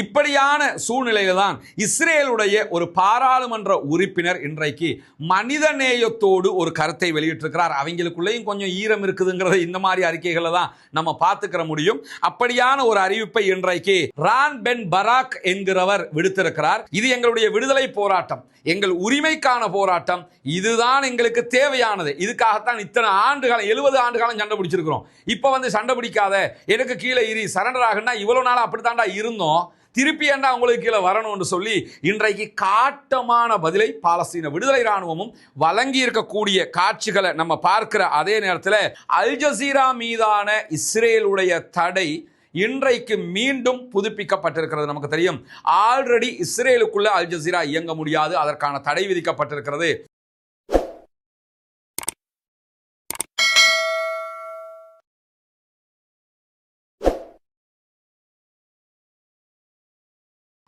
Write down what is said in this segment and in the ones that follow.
இப்படியான சூழ்நிலையில தான் இஸ்ரேலுடைய ஒரு பாராளுமன்ற உறுப்பினர் இன்றைக்கு மனிதநேயத்தோடு ஒரு கருத்தை வெளியிட்டிருக்கிறார். அவங்களுக்குள்ளேயும் கொஞ்சம் ஈரம் இருக்குதுங்கிறத இந்த மாதிரி அறிக்கைகளை தான் நம்ம பார்த்துக்கிற முடியும். அப்படியான ஒரு அறிவிப்பை இன்றைக்கு ரான் பென் பராக் என்கிறவர் விடுத்திருக்கிறார். இது எங்களுடைய விடுதலை போராட்டம். எங்கள் உரிமைக்கான போராட்டம். இதுதான் எங்களுக்கு தேவையானது. இதுக்காகத்தான் இத்தனை ஆண்டு காலம் எழுபது ஆண்டு காலம் சண்டை பிடிச்சிருக்கிறோம். இப்போ வந்து சண்டை பிடிக்காத எனக்கு கீழே இரு சரண்டர் ஆகுன்னா இவ்வளவு நாள் அப்படித்தாண்டா இருந்தோம். திருப்பி ஏண்டா அவங்களுக்கு கீழே வரணும்னு சொல்லி இன்றைக்கு காட்டமான பதிலை பாலஸ்தீன விடுதலை ராணுவமும் வழங்கி இருக்கக்கூடிய காட்சிகளை நம்ம பார்க்கிற அதே நேரத்தில் அல் ஜசீரா மீதான இஸ்ரேலுடைய தடை இன்றைக்கு மீண்டும் புதுப்பிக்கப்பட்டிருக்கிறது. நமக்கு தெரியும். ஆல்ரெடி இஸ்ரேலுக்குள்ள அல் ஜசீரா இயங்க முடியாது. அதற்கான தடை விதிக்கப்பட்டிருக்கிறது.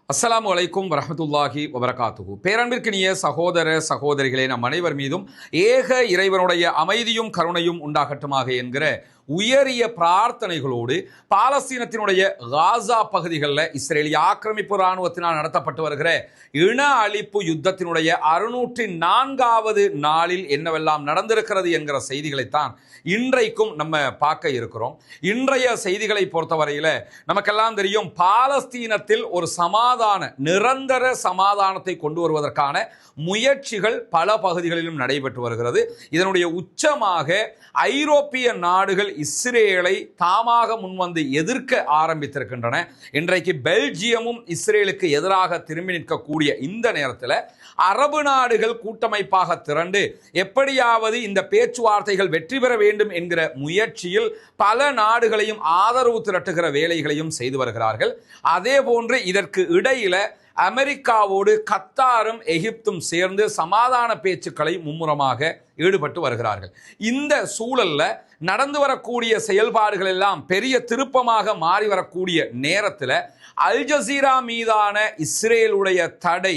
அஸ்லாம் வலைக்கும் வரமத்துல்லாஹி வபரகாத்துகு பேரன்பிற்கினிய சகோதர சகோதரிகளே நம் அனைவர் மீதும் ஏக இறைவனுடைய அமைதியும் கருணையும் உண்டாகட்டுமாக என்கிற உயரிய பிரார்த்தனைகளோடு பாலஸ்தீனத்தினுடைய காசா பகுதிகளில் இஸ்ரேலிய ஆக்கிரமிப்பு இராணுவத்தினால் நடத்தப்பட்டு வருகிற இன அழிப்பு யுத்தத்தினுடைய அறுநூற்றி நான்காவது நாளில் என்னவெல்லாம் நடந்திருக்கிறது என்கிற செய்திகளைத்தான் இன்றைக்கும் நம்ம பார்க்க இருக்கிறோம். இன்றைய செய்திகளை பொறுத்தவரையில் நமக்கெல்லாம் தெரியும் பாலஸ்தீனத்தில் ஒரு சமாதான நிரந்தர சமாதானத்தை கொண்டு வருவதற்கான முயற்சிகள் பல பகுதிகளிலும் நடைபெற்று வருகிறது. இதனுடைய உச்சமாக ஐரோப்பிய நாடுகள் இஸ்ரேலை தாமாக முன்வந்து எதிர்க்க ஆரம்பித்திருக்கின்றன. இன்றைக்கு பெல்ஜியமும் இஸ்ரேலுக்கு எதிராக திரும்பி நிற்கக்கூடிய இந்த நேரத்தில் அரபு நாடுகள் கூட்டமைப்பாக திரண்டு எப்படியாவது இந்த பேச்சுவார்த்தைகள் வெற்றி பெற வேண்டும் என்கிற முயற்சியில் பல நாடுகளையும் ஆதரவு திரட்டுகிற வேலைகளையும் செய்து வருகிறார்கள். அதே போன்று இதற்கு இடையில அமெரிக்காவோடு கத்தாரும் எகிப்தும் சேர்ந்து சமாதான பேச்சுக்களை மும்முரமாக ஈடுபட்டு வருகிறார்கள். இந்த சூழலில் நடந்து வரக்கூடிய செயல்பாடுகள் எல்லாம் பெரிய திருப்பமாக மாறி வரக்கூடிய நேரத்தில் அல் ஜசீரா மீதான இஸ்ரேலுடைய தடை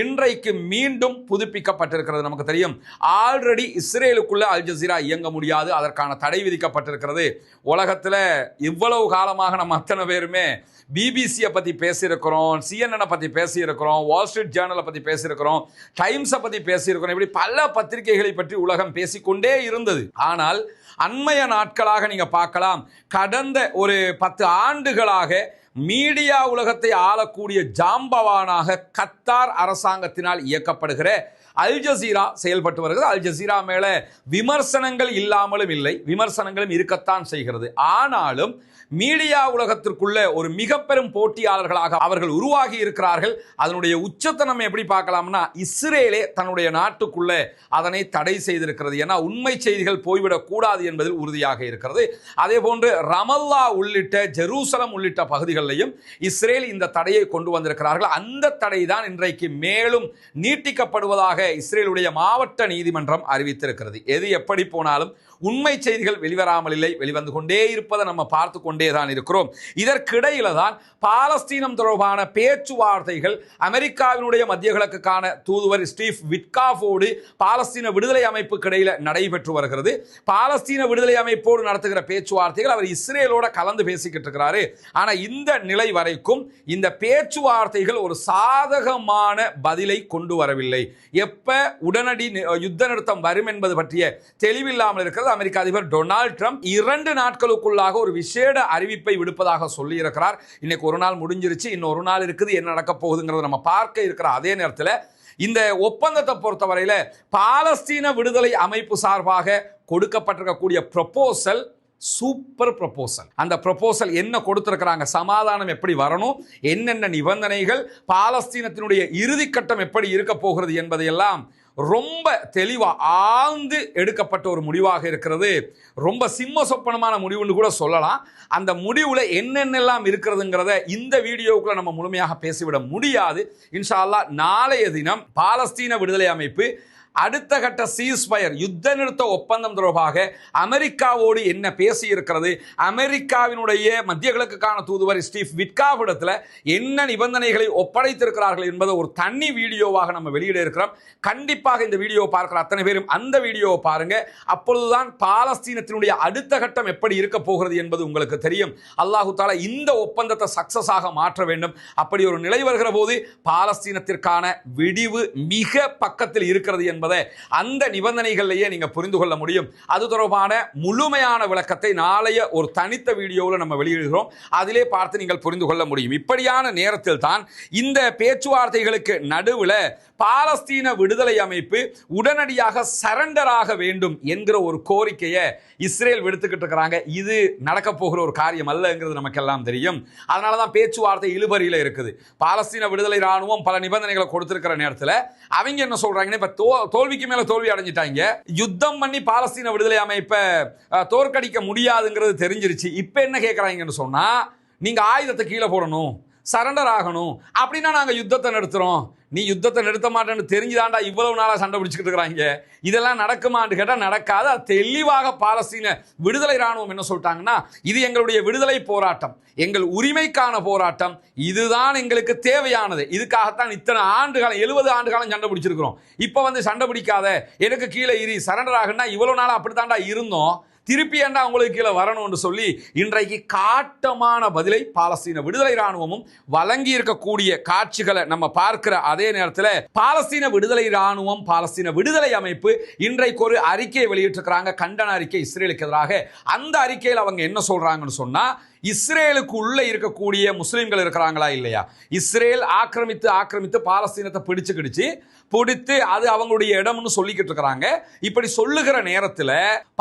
இன்றைக்கு மீண்டும் புதுப்பிக்கப்பட்டிருக்கிறது நமக்கு தெரியும். ஆல்ரெடி இஸ்ரேலுக்குள்ள அல் ஜசீரா இயங்க முடியாது. அதற்கான தடை விதிக்கப்பட்டிருக்கிறது. உலகத்தில் இவ்வளவு காலமாக நம்ம அத்தனை பேருமே பிபிசியை பற்றி பேசியிருக்கிறோம் சிஎன்எனை பற்றி பேசியிருக்கிறோம் வால் ஸ்ட்ரீட் ஜேர்னலை பற்றி பேசியிருக்கிறோம் டைம்ஸை பற்றி பேசியிருக்கிறோம். இப்படி பல பத்திரிகைகளை பற்றி உலகம் பேசிக்கொண்டே இருந்தது. ஆனால் அண்மைய நாட்களாக நீங்கள் பார்க்கலாம். கடந்த ஒரு பத்து ஆண்டுகளாக மீடியா உலகத்தை ஆளக்கூடிய ஜாம்பவானாக கத்தார் அரசாங்கத்தினால் இயக்கப்படுகிற அல் ஜசீரா செயல்பட்டு வருகிறது. அல் ஜசீரா மேலே விமர்சனங்கள் இல்லாமலும் இல்லை. விமர்சனங்களும் இருக்கத்தான் செய்கிறது. ஆனாலும் மீடியா உலகத்திற்குள்ள ஒரு மிக பெரும் போட்டியாளர்களாக அவர்கள் உருவாகி இருக்கிறார்கள். அதனுடைய உச்சத்தை நம்ம எப்படி பார்க்கலாம்னா இஸ்ரேலே தன்னுடைய நாட்டுக்குள்ளே அதனை தடை செய்திருக்கிறது. ஏன்னா உண்மை செய்திகள் போய்விடக் கூடாது என்பதில் உறுதியாக இருக்கிறது. அதே போன்று ரமல்லா உள்ளிட்ட ஜெருசலம் உள்ளிட்ட பகுதிகளிலையும் இஸ்ரேல் இந்த தடையை கொண்டு வந்திருக்கிறார்கள். அந்த தடை தான் இன்றைக்கு மேலும் நீட்டிக்கப்படுவதாக இஸ்ரேலுடைய மாவட்ட நீதிமன்றம் அறிவித்திருக்கிறது. எது எப்படி போனாலும் உண்மை செய்திகள் வெளிவராமல் இல்லை வெளிவந்து கொண்டே இருப்பதை நம்ம பார்த்து கொண்டே தான் இருக்கிறோம். இதற்கிடையில தான் பாலஸ்தீனம் தொடர்பான பேச்சுவார்த்தைகள் அமெரிக்காவினுடைய மத்திய கிழக்குக்கான தூதுவர் ஸ்டீவ் விட்காஃபோடு பாலஸ்தீன விடுதலை அமைப்புக்கு இடையில நடைபெற்று வருகிறது. பாலஸ்தீன விடுதலை அமைப்போடு நடத்துகிற பேச்சுவார்த்தைகள் அவர் இஸ்ரேலோட கலந்து பேசிக்கிட்டு இருக்கிறாரு. ஆனால் இந்த நிலை வரைக்கும் இந்த பேச்சுவார்த்தைகள் ஒரு சாதகமான பதிலை கொண்டு வரவில்லை. எப்ப உடனடி யுத்த நிறுத்தம் வரும் என்பது பற்றிய தெளிவில்லாமல் இருக்கிறது. அமெரிக்க அதிபர் டொனால்ட் ட்ரம்ப் இரண்டு நாட்களுக்குள்ளாக ஒரு விசேட அறிவிப்பை விடுப்பதாக சொல்லியிருக்கிறார். இன்னைக்கு ஒரு நாள் முடிஞ்சிருச்சு இன்னும் ஒரு நாள் இருக்குது என்ன நடக்க போகுதுங்கிறத நம்ம பார்க்க இருக்கிற அதே நேரத்தில் இந்த ஒப்பந்தத்தை பொறுத்தவரையில் பாலஸ்தீன விடுதலை அமைப்பு சார்பாக கொடுக்கப்பட்டிருக்கக்கூடிய ப்ரொபோசல் சூப்பர் ப்ரொபோசல் அந்த ப்ரொபோசல் என்ன கொடுத்துருக்கிறாங்க? சமாதானம் எப்படி வரணும்? என்னென்ன நிபந்தனைகள்? பாலஸ்தீனத்தினுடைய இறுதிக்கட்டம் எப்படி இருக்க போகிறது என்பதையெல்லாம் ரொம்ப தெளிவாக ஆழ்ந்து எடுக்கப்பட்ட ஒரு முடிவாக இருக்கிறது. ரொம்ப சிம்ம சொப்பனமான முடிவுன்னு கூட சொல்லலாம். அந்த முடிவில் என்னென்னலாம் இருக்கிறதுங்கிறத இந்த வீடியோவுக்குள்ள நம்ம முழுமையாக பேசிவிட முடியாது. இன்ஷா நாளைய தினம் பாலஸ்தீன விடுதலை அமைப்பு அடுத்த கட்ட சீஸ்பயர் யுத்த நிறுத்த ஒப்பந்தம் தொடர்பாக அமெரிக்காவோடு என்ன பேசி இருக்கிறது அமெரிக்காவினுடைய மத்திய கிழக்குக்கான தூதுவர் ஸ்டீவ் விட்காவிடத்தில் என்ன நிபந்தனைகளை ஒப்படைத்திருக்கிறார்கள் என்பதை ஒரு தனி வீடியோவாக நம்ம வெளியிட இருக்கிறோம். கண்டிப்பாக இந்த வீடியோ பார்க்கிற அத்தனை பேரும் அந்த வீடியோவை பாருங்க. அப்பொழுதுதான் பாலஸ்தீனத்தினுடைய அடுத்த கட்டம் எப்படி இருக்க போகிறது என்பது உங்களுக்கு தெரியும். அல்லாஹு தாலா இந்த ஒப்பந்தத்தை சக்சஸாக மாற்ற வேண்டும். அப்படி ஒரு நிலை வருகிற போது பாலஸ்தீனத்திற்கான விடிவு மிக பக்கத்தில் இருக்கிறது என்பது அந்த நிபந்தனைகள்லையே நீங்கள் புரிந்து கொள்ள முடியும். அது தொடர்பான முழுமையான விளக்கத்தை நாளைய ஒரு தனித்த வீடியோவில் நம்ம வெளியிடுகிறோம். அதிலே பார்த்து நீங்கள் புரிந்து கொள்ள முடியும். இப்படியான நேரத்தில் தான் இந்த பேச்சுவார்த்தைகளுக்கு நடுவில் பாலஸ்தீன விடுதலை அமைப்பு உடனடியாக சரண்டர் ஆக வேண்டும் என்கிற ஒரு கோரிக்கையை இஸ்ரேல் விடுத்துக்கிட்டு இருக்கிறாங்க. இது நடக்க போகிற ஒரு காரியம் அல்லங்கிறது நமக்கெல்லாம் தெரியும். அதனால தான் பேச்சுவார்த்தை இழுபறியில் இருக்குது. பாலஸ்தீன விடுதலை ராணுவம் பல நிபந்தனைகளை கொடுத்திருக்கிற நேரத்தில் அவங்க என்ன சொல்றாங்கன்னா இப்போ தோ தோல்விக்கு மேல தோல்வி அடைஞ்சிட்டாங்க. யுத்தம் பண்ணி பாலஸ்தீன விடுதலை அமைப்பை தோற்கடிக்க முடியாதுங்கிறது தெரிஞ்சிருச்சு. இப்போ என்ன கேட்குறாங்கன்னு சொன்னா நீங்க ஆயுதத்தை கீழே போடணும் சரண்டர் ஆகணும் அப்படின்னா நாங்கள் யுத்தத்தை நடத்துகிறோம் நீ யுத்தத்தை நிறுத்த மாட்டேன்னு தெரிஞ்சுதான்டா இவ்வளவு நாளாக சண்டை பிடிச்சிக்கிட்டு இருக்கிறாங்க. இதெல்லாம் நடக்குமான்னு கேட்டால் நடக்காது. அது தெளிவாக பாலஸ்தீன விடுதலை ராணுவம் என்ன சொல்லிட்டாங்கன்னா இது எங்களுடைய விடுதலை போராட்டம். எங்கள் உரிமைக்கான போராட்டம். இதுதான் எங்களுக்கு தேவையானது. இதுக்காகத்தான் இத்தனை ஆண்டு காலம் எழுபது ஆண்டு காலம் சண்டை பிடிச்சிருக்கிறோம். இப்போ வந்து சண்டை பிடிக்காத எனக்கு கீழே இரு சரண்டர் ஆகுன்னா இவ்வளோ நாள் அப்படித்தான்டா இருந்தோம். திருப்பி ஏண்டா உங்களுக்கு கீழே வரணும்னு சொல்லி இன்றைக்கு காட்டமான பதிலை பாலஸ்தீன விடுதலை ராணுவமும் வழங்கி இருக்கக்கூடிய காட்சிகளை நம்ம பார்க்கிற அதே நேரத்தில் பாலஸ்தீன விடுதலை இராணுவம் பாலஸ்தீன விடுதலை அமைப்பு இன்றைக்கு ஒரு அறிக்கையை வெளியிட்டிருக்கிறாங்க. கண்டன அறிக்கை இஸ்ரேலுக்கு எதிராக. அந்த அறிக்கையில் அவங்க என்ன சொல்றாங்கன்னு சொன்னா இஸ்ரேலுக்கு உள்ளே இருக்கக்கூடிய முஸ்லீம்கள் இருக்கிறாங்களா இல்லையா? இஸ்ரேல் ஆக்கிரமித்து ஆக்கிரமித்து பாலஸ்தீனத்தை பிடிச்சு கிடிச்சு பிடித்து அது அவங்களுடைய இடம்னு சொல்லிக்கிட்டு இருக்கிறாங்க. இப்படி சொல்லுகிற நேரத்தில்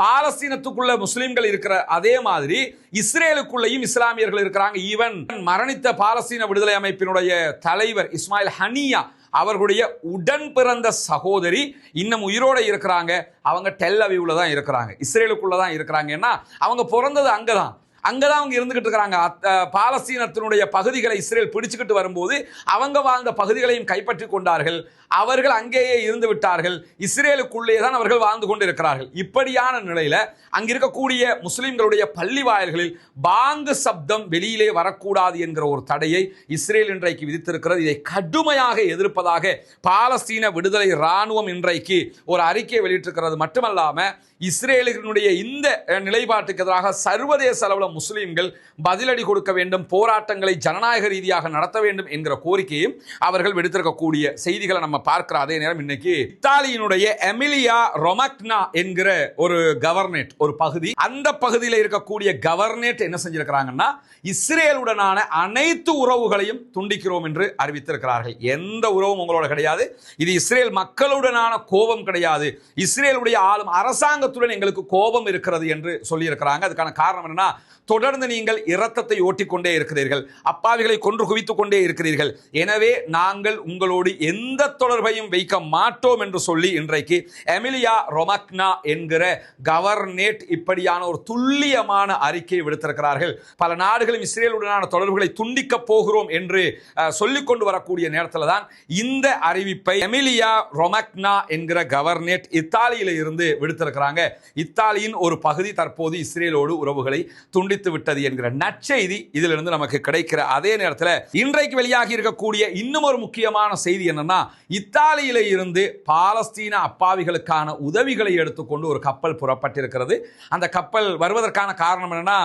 பாலஸ்தீனத்துக்குள்ள முஸ்லீம்கள் இருக்கிற அதே மாதிரி இஸ்ரேலுக்குள்ளேயும் இஸ்லாமியர்கள் இருக்கிறாங்க. ஈவன் மரணித்த பாலஸ்தீன விடுதலை அமைப்பினுடைய தலைவர் இஸ்மாயில் ஹனியா அவர்களுடைய உடன் பிறந்த சகோதரி இன்னும் உயிரோடு இருக்கிறாங்க. அவங்க டெல் அவிவ்ல தான் இருக்கிறாங்க. இஸ்ரேலுக்குள்ள தான் இருக்கிறாங்கன்னா அவங்க பிறந்தது அங்கே தான் அங்கே தான் அவங்க இருந்துகிட்டு இருக்கிறாங்க. அத்த- பாலஸ்தீனத்தினுடைய பகுதிகளை இஸ்ரேல் பிடிச்சுக்கிட்டு வரும்போது அவங்க வாழ்ந்த பகுதிகளையும் கைப்பற்றி கொண்டார்கள். அவர்கள் அங்கேயே இருந்து விட்டார்கள். இஸ்ரேலுக்குள்ளே தான் அவர்கள் வாழ்ந்து கொண்டு இருக்கிறார்கள் இப்படியான நிலையில் அங்கே இருக்கக்கூடிய முஸ்லிம்களுடைய பள்ளி வாயில்களில் பாங்கு சப்தம் வெளியிலே வரக்கூடாது என்கிற ஒரு தடையை இஸ்ரேல் இன்றைக்கு விதித்திருக்கிறது. இதை கடுமையாக எதிர்ப்பதாக பாலஸ்தீன விடுதலை இராணுவம் இன்றைக்கு ஒரு அறிக்கை வெளியிட்டிருக்கிறது. மட்டுமல்லாமல் இஸ்ரேலினுடைய இந்த நிலைப்பாட்டுக்கு எதிராக சர்வதேச அளவில் முஸ்லீம்கள் பதிலடி கொடுக்க வேண்டும் போராட்டங்களை ஜனநாயக ரீதியாக நடத்த வேண்டும் என்கிற கோரிக்கையும் அவர்கள் விடுத்திருக்கக்கூடிய செய்திகளை நம்ம பார்க்கிற அதே நேரம் இன்னைக்கு இத்தாலியினுடைய எமிலியா ரொமக்னா என்கிற ஒரு கவர்னேட் ஒரு பகுதி. அந்த பகுதியில் இருக்கக்கூடிய கவர்னேட் என்ன செஞ்சிருக்கிறாங்கன்னா இஸ்ரேலுடனான அனைத்து உறவுகளையும் துண்டிக்கிறோம் என்று அறிவித்திருக்கிறார்கள். எந்த உறவும் உங்களோட கிடையாது. இது இஸ்ரேல் மக்களுடனான கோபம் கிடையாது. இஸ்ரேலுடைய ஆளும் அரசாங்கத்துடன் எங்களுக்கு கோபம் இருக்கிறது என்று சொல்லியிருக்கிறாங்க. அதுக்கான காரணம் என்னன்னா தொடர்ந்து நீங்கள் இரத்தத்தை ஓட்டிக்கொண்டே இருக்கிறீர்கள். அப்பாவிகளை கொன்று குவித்துக் கொண்டே இருக்கிறீர்கள். எனவே நாங்கள் உங்களோடு எந்த தொடர்பையும் வைக்க மாட்டோம் என்று சொல்லி இன்றைக்கு எமிலியா ரொமக்னா என்கிற கவர்னேட் இப்படியான ஒரு துல்லியமான அறிக்கையை விடுத்திருக்கிறார்கள். பல நாடுகளும் இஸ்ரேலுடனான தொடர்புகளை துண்டிக்க போகிறோம் என்று அஹ், சொல்லிக் கொண்டு வரக்கூடிய நேரத்தில் தான் இந்த அறிவிப்பை எமிலியா ரொமக்னா என்கிற கவர்னேட் இத்தாலியில இருந்து விடுத்திருக்கிறாங்க. இத்தாலியின் ஒரு பகுதி தற்போது இஸ்ரேலோடு உறவுகளை துண்டித்து விட்டது என்கிற நற்செய்தி இதிலிருந்து நமக்கு கிடைக்கிற அதே நேரத்தில் இன்றைக்கு வெளியாகி இருக்கக்கூடிய இன்னும் ஒரு முக்கியமான செய்தி என்னன்னா இத்தாலியில இருந்து பாலஸ்தீன அப்பாவிகளுக்கான உதவிகளை எடுத்துக்கொண்டு ஒரு கப்பல் புறப்பட்டிருக்கிறது. அந்த கப்பல் வருவதற்கான காரணம் என்னன்னா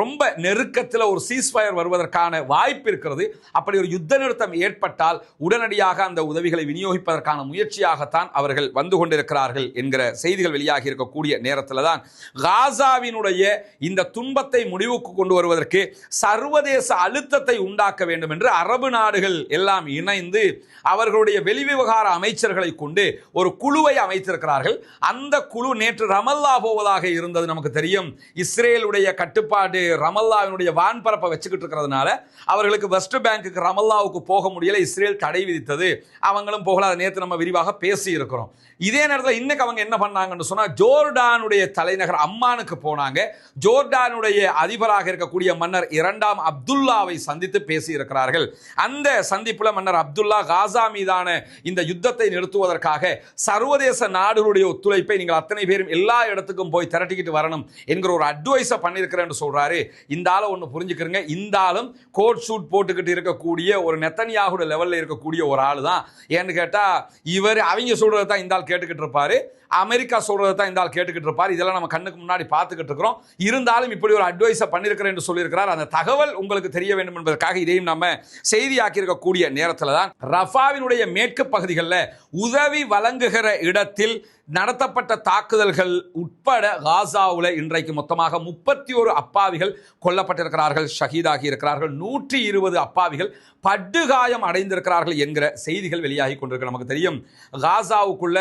ரொம்ப நெருக்கத்தில் ஒரு சீஸ்ஃபயர் வருவதற்கான வாய்ப்பு இருக்கிறது. அப்படி ஒரு யுத்த நிறுத்தம் ஏற்பட்டால் உடனடியாக அந்த உதவிகளை விநியோகிப்பதற்கான முயற்சியாகத்தான் அவர்கள் வந்து கொண்டிருக்கிறார்கள் என்கிற செய்திகள் வெளியாகி இருக்கக்கூடிய நேரத்தில் தான். காசாவினுடைய இந்த துன்பத்தை முடிவுக்கு கொண்டு வருவதற்கு சர்வதேச அழுத்தத்தை உண்டாக்க வேண்டும் என்று அரபு நாடுகள் எல்லாம் இணைந்து அவர்களுடைய வெளிவிவகார அமைச்சர்களை கொண்டு ஒரு குழுவை அமைத்திருக்கிறார்கள். அந்த குழு நேற்று ரமல்லா போவதாக இருந்தது நமக்கு தெரியும். இஸ்ரேலுடைய கட்டுப்பாடு ரமல்லாவினுடைய வான்பரப்பை வச்சுக்கிட்டு இருக்கிறதுனால அவர்களுக்கு வெஸ்ட் பேங்குக்கு ரமல்லாவுக்கு போக முடியல. இஸ்ரேல் தடை விதித்தது. அவங்களும் போகல. அதை நேற்று நம்ம விரிவாக பேசி இருக்கிறோம் இதே நேரத்தில் இன்னைக்கு அவங்க என்ன பண்ணாங்கன்னு சொன்னால் ஜோர்டானுடைய தலைநகர் அம்மானுக்கு போனாங்க. ஜோர்டானுடைய அதிபராக இருக்கக்கூடிய மன்னர் இரண்டாம் அப்துல்லாவை சந்தித்து பேசி இருக்கிறார்கள் அந்த சந்திப்புல மன்னர் அப்துல்லா காசா மீதான இந்த யுத்தத்தை நிறுத்துவதற்காக சர்வதேச நாடுகளுடைய ஒத்துழைப்பை நீங்கள் அத்தனை பேரும் எல்லா இடத்துக்கும் போய் திரட்டிக்கிட்டு வரணும் என்கிற ஒரு அட்வைஸை பண்ணியிருக்கிறேன்னு சொல்றாரு. இந்த ஆளை ஒன்று புரிஞ்சுக்கிறேங்க. இந்த ஆளும் கோட் ஷூட் போட்டுக்கிட்டு இருக்கக்கூடிய ஒரு நெத்தனியாகுட லெவல்ல இருக்கக்கூடிய ஒரு ஆள் தான் ஏன்னு கேட்டால் இவர் அவங்க சொல்றதை தான் இந்த ஆள் கேட்டுக்கிட்டு இருப்பார். அமெரிக்கா சொல்றதை தான் இந்த ஆள் கேட்டுக்கிட்டு இருப்பார். இதெல்லாம் நம்ம கண்ணுக்கு முன்னாடி பார்த்துக்கிட்டு இருக்கிறோம். இருந்தாலும் இப்படி ஒரு அட்வைஸை பண்ணியிருக்கிறேன் என்று சொல்லியிருக்கிறார். அந்த தகவல் உங்களுக்கு தெரிய வேண்டும் என்பதற்காக இதையும் நம்ம செய்தியாக்கி இருக்கக்கூடிய நேரத்தில் தான் ரஃபாவினுடைய மேற்கு பகுதிகளில் உதவி வழங்குகிற இடத்தில் நடத்தப்பட்ட தாக்குதல்கள் உட்பட காசாவில் இன்றைக்கு மொத்தமாக முப்பத்தி ஒரு அப்பாவிகள் கொல்லப்பட்டிருக்கிறார்கள் ஷஹீதாகி இருக்கிறார்கள் நூற்றி இருபது அப்பாவிகள் படுகாயம் அடைந்திருக்கிறார்கள் என்கிற செய்திகள் வெளியாகி கொண்டிருக்கு. நமக்கு தெரியும் காசாவுக்குள்ள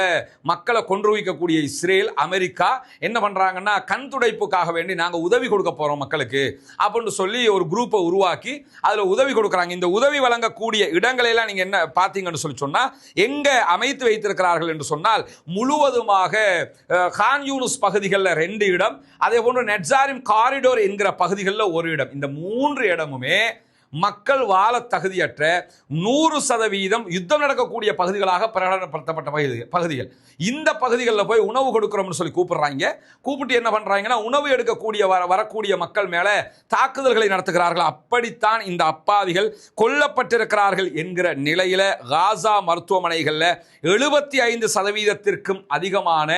மக்களை கொன்று அனுபவிக்கக்கூடிய இஸ்ரேல் அமெரிக்கா என்ன பண்றாங்கன்னா கண் துடைப்புக்காக வேண்டி நாங்கள் உதவி கொடுக்க போகிறோம் மக்களுக்கு. அப்படின்னு சொல்லி ஒரு குரூப்பை உருவாக்கி அதில் உதவி கொடுக்குறாங்க. இந்த உதவி வழங்கக்கூடிய இடங்களெல்லாம் நீங்கள் என்ன பார்த்தீங்கன்னு சொல்லி சொன்னால் எங்கே அமைத்து வைத்திருக்கிறார்கள் என்று சொன்னால் முழுவதுமாக அஹ், கான் யூனுஸ் பகுதிகளில் ரெண்டு இடம் அதே போன்று நெட்சாரிம் காரிடோர் என்கிற பகுதிகளில் ஒரு இடம். இந்த மூன்று இடமுமே மக்கள் வாழ தகுதியற்ற நூறு சதவீதம் யுத்தம் நடக்கக்கூடிய பகுதிகளாக பிரகடனப்படுத்தப்பட்ட பகுதி பகுதிகள். இந்த பகுதிகளில் போய் உணவு கொடுக்குறோம்னு சொல்லி கூப்பிடுறாங்க. கூப்பிட்டு என்ன பண்ணுறாங்கன்னா உணவு எடுக்கக்கூடிய வர வரக்கூடிய மக்கள் மேலே தாக்குதல்களை நடத்துகிறார்கள். அப்படித்தான் இந்த அப்பாவிகள் கொல்லப்பட்டிருக்கிறார்கள் என்கிற நிலையில் காசா மருத்துவமனைகளில் எழுபத்தி ஐந்து சதவீதத்திற்கும் அதிகமான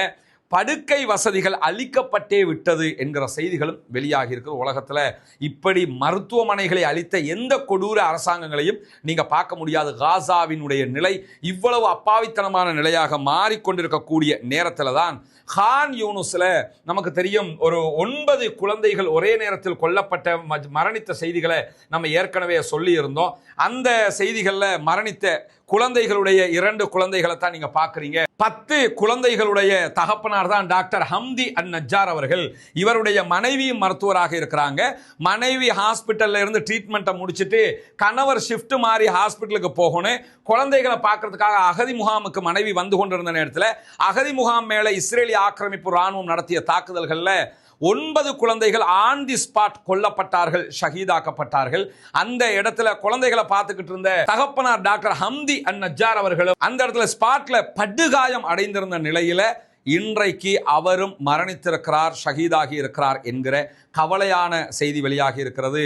படுக்கை வசதிகள் அளிக்கப்பட்டே விட்டது என்கிற செய்திகளும் வெளியாகி இருக்கிற உலகத்தில் இப்படி மருத்துவமனைகளை அளித்த எந்த கொடூர அரசாங்கங்களையும் நீங்கள் பார்க்க முடியாது. காசாவினுடைய நிலை இவ்வளவு அப்பாவித்தனமான நிலையாக மாறிக்கொண்டிருக்கக்கூடிய நேரத்தில் தான் ஹான் யூனுஸில் நமக்கு தெரியும் ஒரு ஒன்பது குழந்தைகள் ஒரே நேரத்தில் கொல்லப்பட்ட ம- மரணித்த செய்திகளை நம்ம ஏற்கனவே சொல்லியிருந்தோம். அந்த செய்திகளில் மரணித்த குழந்தைகளுடைய இரண்டு குழந்தைகளை தான் நீங்க பார்க்குறீங்க. பத்து குழந்தைகளுடைய தகப்பனார் தான் டாக்டர் ஹம்தி அன் நஜார் அவர்கள். இவருடைய மனைவியும் மருத்துவராக இருக்கிறாங்க. மனைவி ஹாஸ்பிட்டல்ல இருந்து ட்ரீட்மெண்ட்டை முடிச்சுட்டு கணவர் ஷிஃப்ட் மாறி ஹாஸ்பிட்டலுக்கு போகணும். குழந்தைகளை பார்க்கறதுக்காக அகதி முகாமுக்கு மனைவி வந்து கொண்டிருந்த நேரத்தில் அகதி முகாம் மேலே இஸ்ரேலி ஆக்கிரமிப்பு ராணுவம் நடத்திய தாக்குதல்களில் ஒன்பது குழந்தைகள் ஆன் தி ஸ்பாட் கொல்லப்பட்டார்கள் ஷஹீதாக்கப்பட்டார்கள். அந்த இடத்துல குழந்தைகளை பார்த்துக்கிட்டு இருந்த தகப்பனார் டாக்டர் ஹம்தி அன் நஜார் அவர்களும் அந்த இடத்துல ஸ்பாட்ல படுகாயம் அடைந்திருந்த நிலையில இன்றைக்கு அவரும் மரணித்திருக்கிறார் ஷஹீதாகி இருக்கிறார் என்கிற கவலையான செய்தி வெளியாகி இருக்கிறது.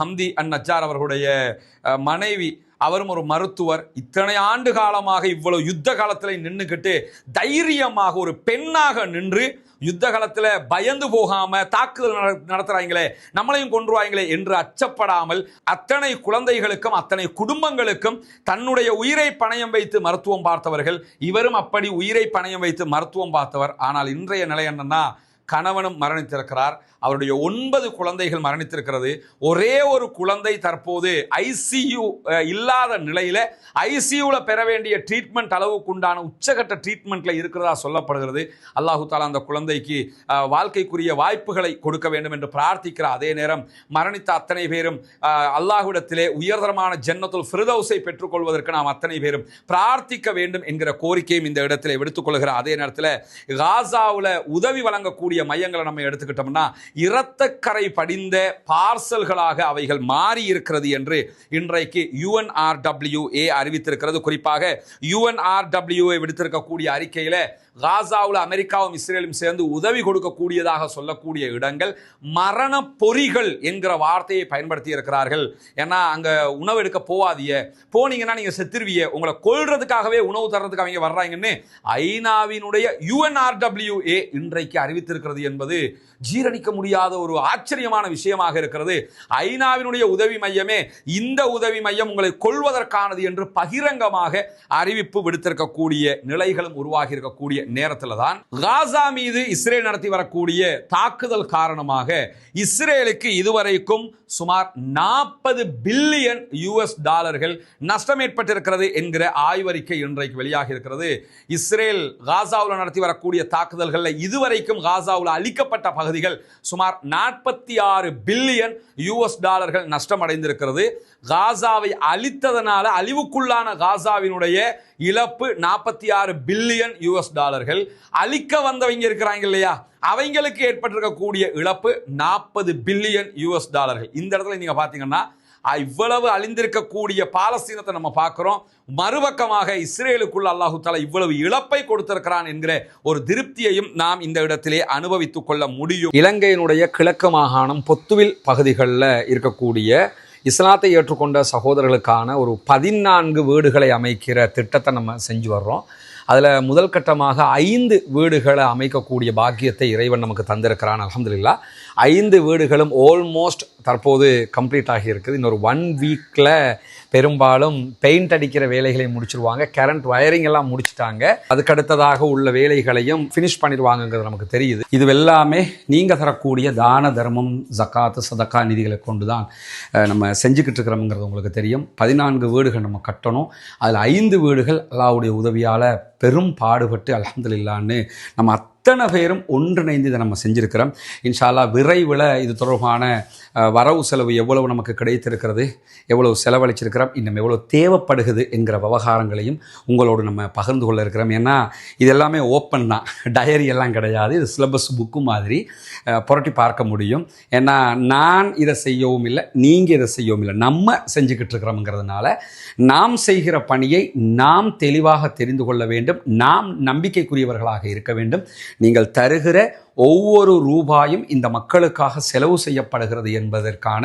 ஹம்தி அன் நஜார் அவர்களுடைய மனைவி அவரும் ஒரு மருத்துவர். இத்தனை ஆண்டு காலமாக இவ்வளவு யுத்த காலத்தில் நின்றுக்கிட்டு தைரியமாக ஒரு பெண்ணாக நின்று யுத்த காலத்தில் பயந்து போகாம தாக்குதல் நட- நடத்துறாங்களே நம்மளையும் கொன்றுவாங்களே என்று அச்சப்படாமல் அத்தனை குழந்தைகளுக்கும் அத்தனை குடும்பங்களுக்கும் தன்னுடைய உயிரை பணயம் வைத்து மருத்துவம் பார்த்தவர்கள் இவரும் அப்படி உயிரை பணயம் வைத்து மருத்துவம் பார்த்தவர். ஆனால் இன்றைய நிலை என்னன்னா கணவனும் மரணித்திருக்கிறார். அவருடைய ஒன்பது குழந்தைகள் மரணித்திருக்கிறது. ஒரே ஒரு குழந்தை தற்போது ஐசியு இல்லாத நிலையில் ஐசியூவில் பெற வேண்டிய ட்ரீட்மெண்ட் அளவுக்குண்டான உச்சகட்ட ட்ரீட்மெண்ட்டில் இருக்கிறதா சொல்லப்படுகிறது. அல்லாஹு தாலா அந்த குழந்தைக்கு வாழ்க்கைக்குரிய வாய்ப்புகளை கொடுக்க வேண்டும் என்று பிரார்த்திக்கிற அதே நேரம் மரணித்த அத்தனை பேரும் அல்லாஹுடத்திலே உயர்தரமான ஜன்னத்துல் ஃபிரதவுசை பெற்றுக்கொள்வதற்கு நாம் அத்தனை பேரும் பிரார்த்திக்க வேண்டும் என்கிற கோரிக்கையும் இந்த இடத்துல எடுத்துக்கொள்கிற அதே நேரத்தில் காசாவில் உதவி வழங்கக்கூடிய மையங்களை நம்ம எடுத்துக்கிட்டோம்னா இரத்தக்கரை படிந்த பார்சல்களாக அவைகள் மாறி இருக்கிறது என்று இன்றைக்கு யுஎன்ஆர்டபிள்யூஏ அறிவித்திருக்கிறது. குறிப்பாக யுஎன்ஆர்டபிள்யூஏ விடுத்திருக்கக்கூடிய அறிக்கையில் காசாவில் அமெரிக்காவும் இஸ்ரேலும் சேர்ந்து உதவி கொடுக்கக்கூடியதாக சொல்லக்கூடிய இடங்கள் மரண பொறிகள் என்கிற வார்த்தையை பயன்படுத்தி இருக்கிறார்கள். ஏன்னா அங்கே உணவு எடுக்க போவாதிய. போனீங்கன்னா நீங்கள் செத்துருவிய. உங்களை கொள்றதுக்காகவே உணவு தர்றதுக்கு அவங்க வர்றாங்கன்னு ஐநாவினுடைய யுஎன்ஆர்டபிள்யூஏ இன்றைக்கு அறிவித்திருக்கிறது என்பது ஜீரணிக்க முடியாத ஒரு ஆச்சரியமான விஷயமாக இருக்கிறது. ஐநாவினுடைய உதவி மையமே இந்த உதவி மையம் உங்களை கொள்வதற்கானது என்று பகிரங்கமாக அறிவிப்பு விடுத்திருக்கக்கூடிய நிலைகளும் உருவாகி இருக்கக்கூடிய நேரத்தில் தான் காசா மீது இஸ்ரேல் நடத்தி வரக்கூடிய தாக்குதல் காரணமாக இஸ்ரேலுக்கு இதுவரைக்கும் சுமார் நாற்பது பில்லியன் யூஎஸ் டாலர்கள் நஷ்டம் ஏற்பட்டிருக்கிறது என்கிற ஆய்வறிக்கை இன்றைக்கு வெளியாகி இருக்கிறது. இஸ்ரேல் காசாவில் நடத்தி வரக்கூடிய தாக்குதல்களில் இதுவரைக்கும் காசாவில் அளிக்கப்பட்ட பகுதிகள் சுமார் நாற்பத்தி ஆறு பில்லியன் யூஎஸ் டாலர்கள் நஷ்டம் அடைந்திருக்கிறது. காசாவை அழித்ததனால அழிவுக்குள்ளான காசாவினுடைய இழப்பு நாற்பத்தி ஆறு பில்லியன் யூஎஸ் டாலர்கள். அழிக்க வந்தவங்க இருக்கிறாங்க இல்லையா? அவங்களுக்கு ஏற்பட்டிருக்கக்கூடிய இழப்பு நாற்பது பில்லியன் யூஎஸ் டாலர்கள். இந்த இடத்துல நீங்கள் பார்த்தீங்கன்னா இவ்வளவு அழிந்திருக்கக்கூடிய பாலஸ்தீனத்தை நம்ம பார்க்குறோம். மறுபக்கமாக இஸ்ரேலுக்குள்ள அல்லாஹு தாலா இவ்வளவு இழப்பை கொடுத்திருக்கிறான் என்கிற ஒரு திருப்தியையும் நாம் இந்த இடத்திலே அனுபவித்துக் கொள்ள முடியும். இலங்கையினுடைய கிழக்கு மாகாணம் பொத்துவில் பகுதிகளில் இருக்கக்கூடிய இஸ்லாத்தை ஏற்றுக்கொண்ட சகோதரர்களுக்கான ஒரு பதினான்கு வீடுகளை அமைக்கிற திட்டத்தை நம்ம செஞ்சு வர்றோம். அதில் முதல் கட்டமாக ஐந்து வீடுகளை அமைக்கக்கூடிய பாக்கியத்தை இறைவன் நமக்கு தந்திருக்கிறான் அலமதுல்லா ஐந்து வீடுகளும் ஆல்மோஸ்ட் தற்போது கம்ப்ளீட் ஆகியிருக்குது. இன்னொரு ஒன் வீக்கில் பெரும்பாலும் பெயிண்ட் அடிக்கிற வேலைகளை முடிச்சிருவாங்க. கரண்ட் வயரிங் எல்லாம் முடிச்சிட்டாங்க. அதுக்கடுத்ததாக உள்ள வேலைகளையும் ஃபினிஷ் பண்ணிடுவாங்கங்கிறது நமக்கு தெரியுது. இது எல்லாமே நீங்கள் தரக்கூடிய தான தர்மம் ஜக்காத்து சதக்கா நிதிகளை கொண்டு தான் நம்ம செஞ்சுக்கிட்டு இருக்கிறோம்ங்கிறது உங்களுக்கு தெரியும். பதினான்கு வீடுகள் நம்ம கட்டணும். அதில் ஐந்து வீடுகள் அல்லாவுடைய உதவியால் பெரும் பாடுபட்டு அலமதுல்லான்னு நம்ம அத்தனை பேரும் ஒன்றிணைந்து இதை நம்ம செஞ்சுருக்கிறோம். இன்ஷால்லா விரைவில் இது தொடர்பான வரவு செலவு எவ்வளவு நமக்கு கிடைத்திருக்கிறது எவ்வளவு செலவழிச்சிருக்கிறோம் இன்னும் எவ்வளோ தேவைப்படுகிறது என்கிற விவகாரங்களையும் உங்களோடு நம்ம பகிர்ந்து கொள்ள இருக்கிறோம். ஏன்னா இது எல்லாமே ஓப்பன் தான். டயரி எல்லாம் கிடையாது. இது சிலபஸ் புக்கு மாதிரி புரட்டி பார்க்க முடியும். ஏன்னா நான் இதை செய்யவும் இல்லை நீங்கள் இதை செய்யவும் இல்லை. நம்ம செஞ்சுக்கிட்டு இருக்கிறோம்ங்கிறதுனால நாம் செய்கிற பணியை நாம் தெளிவாக தெரிந்து கொள்ள வேண்டும். நாம் நம்பிக்கைக்குரியவர்களாக இருக்க வேண்டும். நீங்கள் தருகிற ஒவ்வொரு ரூபாயும் இந்த மக்களுக்காக செலவு செய்யப்படுகிறது என்பதற்கான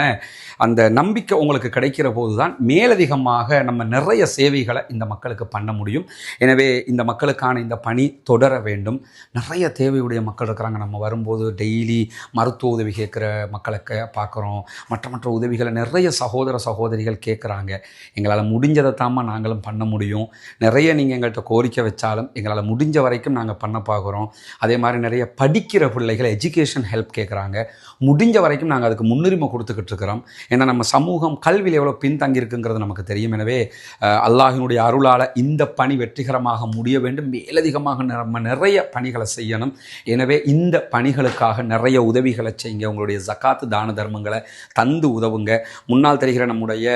அந்த நம்பிக்கை உங்களுக்கு கிடைக்கிற போது தான் மேலதிகமாக நம்ம நிறைய சேவைகளை இந்த மக்களுக்கு பண்ண முடியும். எனவே இந்த மக்களுக்கான இந்த பணி தொடர வேண்டும். நிறைய தேவையுடைய மக்கள் இருக்கிறாங்க. நம்ம வரும்போது டெய்லி மருத்துவ உதவி கேட்குற மக்களுக்கு பார்க்குறோம். மற்ற மற்ற உதவிகளை நிறைய சகோதர சகோதரிகள் கேட்குறாங்க. எங்களால் முடிஞ்சதை தாம்மா நாங்களும் பண்ண முடியும். நிறைய நீங்கள் எங்கள்கிட்ட கோரிக்கை வச்சாலும் எங்களால் முடிஞ்ச வரைக்கும் நாங்கள் பண்ண பார்க்குறோம். அதே மாதிரி நிறைய படிக்கிற பிள்ளைகள் எஜுகேஷன் ஹெல்ப் கேட்குறாங்க முடிஞ்ச வரைக்கும் நாங்கள் அதுக்கு முன்னுரிமை கொடுத்துக்கிட்டு இருக்கிறோம். ஏன்னா நம்ம சமூகம் கல்வியில் எவ்வளோ பின்தங்கியிருக்குங்கிறது நமக்கு தெரியும். எனவே அல்லாஹினுடைய அருளால் இந்த பணி வெற்றிகரமாக முடிய வேண்டும். மேலதிகமாக நம்ம நிறைய பணிகளை செய்யணும். எனவே இந்த பணிகளுக்காக நிறைய உதவிகளை செய்யுங்க. உங்களுடைய ஜக்காத்து தான தர்மங்களை தந்து உதவுங்க. முன்னால் தெரிகிற நம்முடைய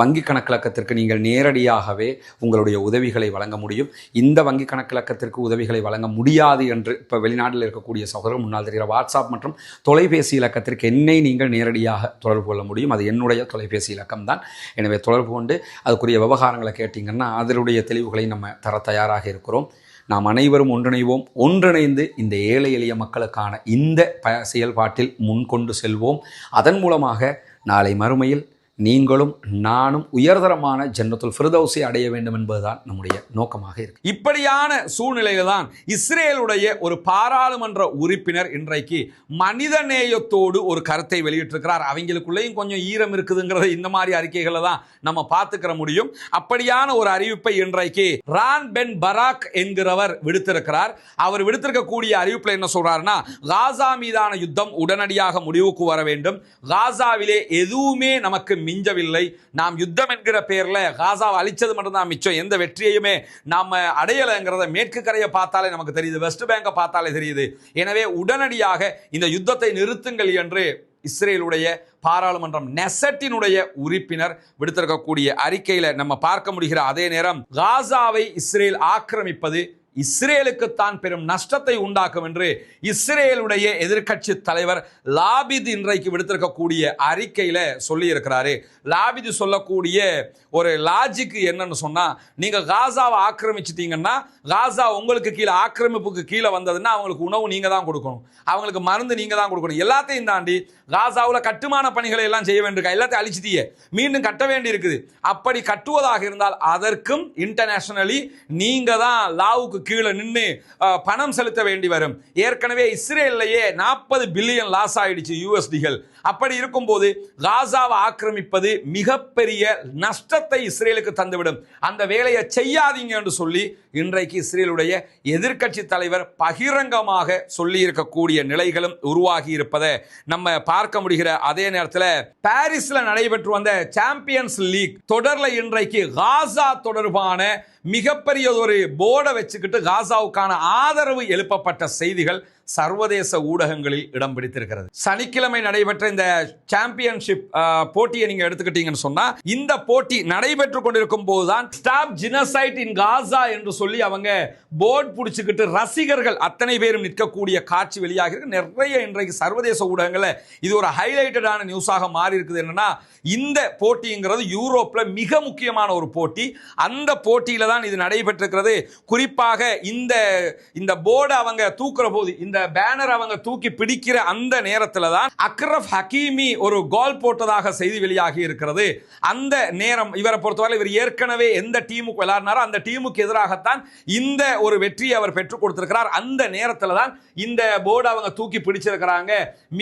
வங்கி கணக்கிலக்கத்திற்கு நீங்கள் நேரடியாகவே உங்களுடைய உதவிகளை வழங்க முடியும். இந்த வங்கி கணக்கிலக்கத்திற்கு உதவிகளை வழங்க முடியாது என்று இப்போ வெளிநாட்டில் இருக்கக்கூடிய சகோதரர் முன்னால் தெரிகிற வாட்ஸ்அப் மற்றும் தொலைபேசி இலக்கத்திற்கு என்னை நீங்கள் நேரடியாக தொடர்பு கொள்ள முடியும். அது என்னுடைய தொலைபேசி இலக்கம் தான். எனவே தொடர்பு கொண்டு அதுக்குரிய விவகாரங்களை கேட்டிங்கன்னா அதனுடைய தெளிவுகளை நம்ம தர தயாராக இருக்கிறோம். நாம் அனைவரும் ஒன்றிணைவோம். ஒன்றிணைந்து இந்த ஏழை எளிய மக்களுக்கான இந்த ப செயல்பாட்டில் முன்கொண்டு செல்வோம். அதன் மூலமாக நாளை மறுமையில் நீங்களும் நானும் உயர்தரமான ஜன்னத்துல் ஃபிர்தௌஸை அடைய வேண்டும் என்பதுதான் நம்முடைய நோக்கமாக இருக்கு. இப்படியான சூழ்நிலையில தான் இஸ்ரேலுடைய ஒரு பாராளுமன்ற உறுப்பினர் இன்றைக்கு மனிதநேயத்தோடு ஒரு கருத்தை வெளியிட்டிருக்கிறார். அவங்களுக்குள்ளேயும் கொஞ்சம் ஈரம் இருக்குதுங்கிறத இந்த மாதிரி அறிக்கைகளை தான் நம்ம பார்த்துக்கிற முடியும். அப்படியான ஒரு அறிவிப்பை இன்றைக்கு ரான் பென் பராக் என்கிறவர் விடுத்திருக்கிறார். அவர் விடுத்திருக்கக்கூடிய அறிவிப்பில் என்ன சொல்றாருன்னா காசா மீதான யுத்தம் உடனடியாக முடிவுக்கு வர வேண்டும். காசாவிலே எதுவுமே நமக்கு மிஞ்சவில்லை. நாம் யுத்தம் என்கிற பேரில் காசாவை அழிச்சது மட்டும்தான் மிச்சம். எந்த வெற்றியையுமே நாம் அடையலைங்கிறத மேற்கு கரையை பார்த்தாலே நமக்கு தெரியுது. வெஸ்ட் பேங்கை பார்த்தாலே தெரியுது. எனவே உடனடியாக இந்த யுத்தத்தை நிறுத்துங்கள் என்று இஸ்ரேலுடைய பாராளுமன்றம் நெசட்டினுடைய உறுப்பினர் விடுத்திருக்கக்கூடிய அறிக்கையில நம்ம பார்க்க முடிகிற அதே நேரம் காசாவை இஸ்ரேல் ஆக்கிரமிப்பது இஸ்ரேலுக்குத்தான் பெரும் நஷ்டத்தை உண்டாக்கும் என்று இஸ்ரேலுடைய எதிர்க்கட்சி தலைவர் லாபித் இன்றைக்கு விடுத்திருக்கக்கூடிய அறிக்கையில் சொல்லியிருக்கிறாரு. லாபிது சொல்லக்கூடிய ஒரு லாஜிக் என்னன்னு சொன்னால் நீங்கள் காசாவை ஆக்கிரமிச்சிட்டிங்கன்னா காசா உங்களுக்கு கீழே ஆக்கிரமிப்புக்கு கீழே வந்ததுன்னா அவங்களுக்கு உணவு நீங்கள் தான் கொடுக்கணும். அவங்களுக்கு மருந்து நீங்கள் தான் கொடுக்கணும். எல்லாத்தையும் தாண்டி காசாவில் கட்டுமான பணிகளை எல்லாம் செய்ய வேண்டியிருக்கா? எல்லாத்தையும் அழிச்சிட்டியே. மீண்டும் கட்ட வேண்டி இருக்குது அப்படி கட்டுவதாக இருந்தால் அதற்கும் இன்டர்நேஷனலி நீங்கள் தான் லாவுக்கு கீழே நின்று பணம் செலுத்த வேண்டி வரும். ஏற்கனவே இஸ்ரேல்லையே நாற்பது பில்லியன் லாஸ் ஆயிடுச்சு யூஎஸ்டிகள். அப்படி இருக்கும்போது காசாவை ஆக்கிரமிப்பது மிகப்பெரிய நஷ்டத்தை இஸ்ரேலுக்கு தந்துவிடும். அந்த வேலையை செய்யாதீங்க என்று சொல்லி இன்றைக்கு இஸ்ரேலுடைய எதிர்க்கட்சி தலைவர் பகிரங்கமாக சொல்லி இருக்கக்கூடிய நிலைகளும் உருவாகி இருப்பதை நம்ம பார்க்க முடிகிற அதே நேரத்தில் பாரிஸில் நடைபெற்று வந்த சாம்பியன்ஸ் லீக் தொடரில் இன்றைக்கு காசா தொடர்பான மிகப்பெரிய ஒரு போர்டை வச்சுக்கிட்டு காசாவுக்கான ஆதரவு எழுப்பப்பட்ட செய்திகள் சர்வதேச ஊடகங்களில் இடம் பிடித்திருக்கிறது. சனிக்கிழமை நடைபெற்ற இந்த சாம்பியன்ஷிப் போட்டியை நீங்க எடுத்துக்கிட்டீங்கன்னு சொன்னா இந்த போட்டி நடைபெற்று கொண்டிருக்கும் போதுதான் ஸ்டாப் ஜினசைட் இன் காசா என்று சொல்லி அவங்க போர்டு பிடிச்சிக்கிட்டு ரசிகர்கள் அத்தனை பேரும் நிற்கக்கூடிய காட்சி வெளியாக இருக்கு. நிறைய இன்றைக்கு சர்வதேச ஊடகங்களில் இது ஒரு ஹைலைட்டடான நியூஸாக மாறி இருக்குது. என்னன்னா இந்த போட்டிங்கிறது யூரோப்ல மிக முக்கியமான ஒரு போட்டி. அந்த போட்டியில தான் இது நடைபெற்றிருக்கிறது. குறிப்பாக இந்த இந்த போர்டை அவங்க தூக்குற போது இந்த பேனர் அவங்க தூக்கி பிடிக்கிற அந்த நேரத்தில் தான் அக்ரஃப் ஹக்கீமி ஒரு கோல் போட்டதாக செய்தி வெளியாகி இருக்கிறது. அந்த நேரம் இவரை பொறுத்தவரை இவர் ஏற்கனவே எந்த டீமுக்கு விளையாடினாரோ அந்த டீமுக்கு எதிராகத்தான் இந்த ஒரு வெற்றியை அவர் பெற்றுக் கொடுத்திருக்கிறார். அந்த நேரத்தில் தான் இந்த போர்டு அவங்க தூக்கி பிடிச்சிருக்கிறாங்க.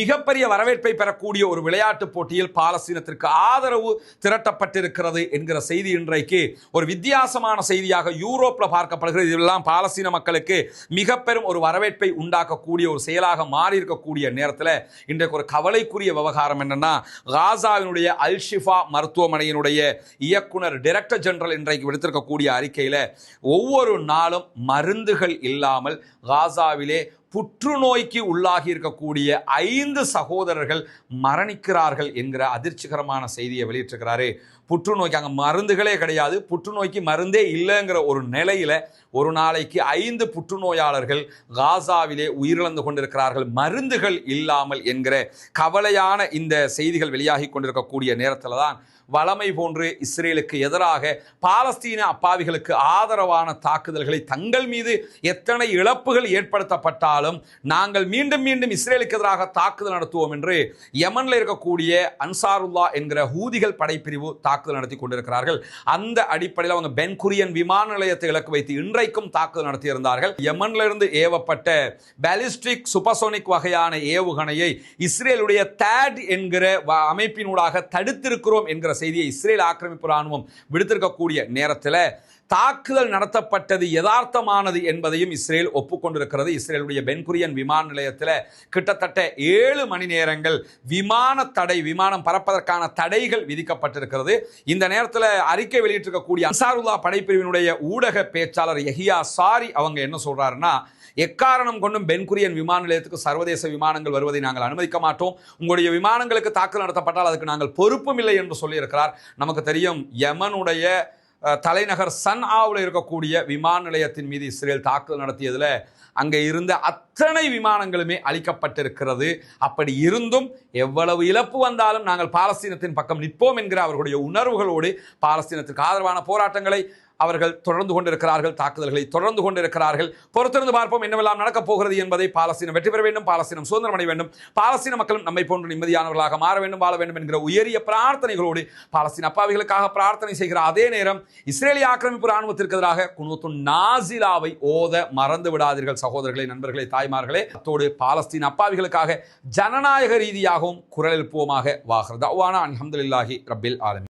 மிகப்பெரிய வரவேற்பை பெறக்கூடிய ஒரு விளையாட்டு போட்டியில் பாலஸ்தீனத்திற்கு ஆதரவு திரட்டப்பட்டிருக்கிறது என்கிற செய்தி இன்றைக்கு ஒரு வித்தியாசமான செய்தியாக யூரோப்ல பார்க்கப்படுகிறது. இதெல்லாம் பாலஸ்தீன மக்களுக்கு மிக பெரும் ஒரு வரவேற்பை உண்டாக்கக்கூடிய ஒரு செயலாக மாறி இருக்கக்கூடிய நேரத்தில் இன்றைக்கு ஒரு கவலைக்குரிய விவகாரம் என்னன்னா காசாவினுடைய அல்ஷிஃபா மருத்துவமனையினுடைய இயக்குனர் டைரக்டர் ஜெனரல் இன்றைக்கு விடுத்திருக்கக்கூடிய அறிக்கையில் ஒவ்வொரு நாளும் மருந்துகள் இல்லாமல் காசாவிலே புற்றுநோய்க்கு உள்ளாகி இருக்கக்கூடிய ஐந்து சகோதரர்கள் மரணிக்கிறார்கள் என்கிற அதிர்ச்சிகரமான செய்தியை வெளியிட்டிருக்கிறாரு. புற்றுநோய்க்கு அங்கே மருந்துகளே கிடையாது. புற்றுநோய்க்கு மருந்தே இல்லைங்கிற ஒரு நிலையில் ஒரு நாளைக்கு ஐந்து புற்றுநோயாளர்கள் காசாவிலே உயிரிழந்து கொண்டிருக்கிறார்கள். மருந்துகள் இல்லாமல் என்கிற கவலையான இந்த செய்திகள் வெளியாகி கொண்டிருக்கக்கூடிய நேரத்தில் தான் வளமை போன்று இஸ்ரேலுக்கு எதிராக பாலஸ்தீன அப்பாவிகளுக்கு ஆதரவான தாக்குதல்களை தங்கள் மீது எத்தனை இழப்புகள் ஏற்படுத்தப்பட்டாலும் நாங்கள் மீண்டும் மீண்டும் இஸ்ரேலுக்கு எதிராக தாக்குதல் நடத்துவோம் என்று யமனில் இருக்கக்கூடிய அன்சாருல்லா என்கிற ஹூதிகள் படைப்பிரிவு தாக்குதல் நடத்தி கொண்டிருக்கிறார்கள். அந்த அடிப்படையில் அவங்க பென்குரியன் விமான நிலையத்தை இலக்கு வைத்து இன்றைக்கும் தாக்குதல் நடத்தியிருந்தார்கள். யமன்லிருந்து ஏவப்பட்ட பாலிஸ்டிக் சுபசோனிக் வகையான ஏவுகணையை இஸ்ரேலுடைய தேட் என்கிற வ- அமைப்பினூடாக தடுத்திருக்கிறோம் என்கிற செய்தியை இஸ்ரேல் ஆக்கிரமிப்பு ராணுவம் விடுத்திருக்கக்கூடிய நேரத்தில் தாக்குதல் நடத்தப்பட்டது யதார்த்தமானது என்பதையும் இஸ்ரேல் ஒப்புக்கொண்டிருக்கிறது. இஸ்ரேலுடைய பென்குரியன் விமான நிலையத்தில் கிட்டத்தட்ட ஏழு மணி நேரங்கள் விமான தடை விமானம் பறப்பதற்கான தடைகள் விதிக்கப்பட்டிருக்கிறது. இந்த நேரத்தில் அறிக்கை வெளியிட்டிருக்கக்கூடிய அன்சாருல்லா படைப்பிரிவினுடைய ஊடக பேச்சாளர் யஹியா சாரி அவங்க என்ன சொல்றாருன்னா எக்காரணம் கொண்டும் பென்குரியன் விமான நிலையத்துக்கு சர்வதேச விமானங்கள் வருவதை நாங்கள் அனுமதிக்க மாட்டோம். உங்களுடைய விமானங்களுக்கு தாக்குதல் நடத்தப்பட்டால் அதுக்கு நாங்கள் பொறுப்பும் இல்லை என்று சொல்லியிருக்கிறார். நமக்கு தெரியும் யமனுடைய தலைநகர் சன் ஆவில் இருக்கக்கூடிய விமான நிலையத்தின் மீது இஸ்ரேல் தாக்குதல் நடத்தியதில் அங்கே இருந்த அத்தனை விமானங்களுமே அளிக்கப்பட்டிருக்கிறது அப்படி இருந்தும் எவ்வளவு இழப்பு வந்தாலும் நாங்கள் பாலஸ்தீனத்தின் பக்கம் நிற்போம் என்கிற அவர்களுடைய உணர்வுகளோடு பாலஸ்தீனத்திற்கு ஆதரவான போராட்டங்களை அவர்கள் தொடர்ந்து கொண்டிருக்கிறார்கள் தாக்குதல்களை தொடர்ந்து கொண்டிருக்கிறார்கள். பொறுத்திருந்து பார்ப்போம் என்னவெல்லாம் நடக்கப் போகிறது என்பதை பாலஸ்தீனம் வெற்றி பெற வேண்டும் பாலஸ்தீனம் சுதந்திரம் அடைய வேண்டும். பாலஸ்தீன மக்களும் நம்மை போன்று நிம்மதியானவர்களாக மாற வேண்டும் வாழ வேண்டும் என்கிற உயரிய பிரார்த்தனைகளோடு பாலஸ்தீன அப்பாவிகளுக்காக பிரார்த்தனை செய்கிற அதே நேரம் இஸ்ரேலிய ஆக்கிரமிப்பு ராணுவத்திற்கு எதிராக குனூத்து நாசிலாவை ஓத மறந்து விடாதீர்கள் சகோதரர்களே நண்பர்களே தாய்மார்களே. அத்தோடு பாலஸ்தீன் அப்பாவிகளுக்காக ஜனநாயக ரீதியாகவும் குரல் எழுப்புவோமாக. வாகிறது அவ்வானா அல்ஹம்துலில்லாஹி ரபில் ஆலமி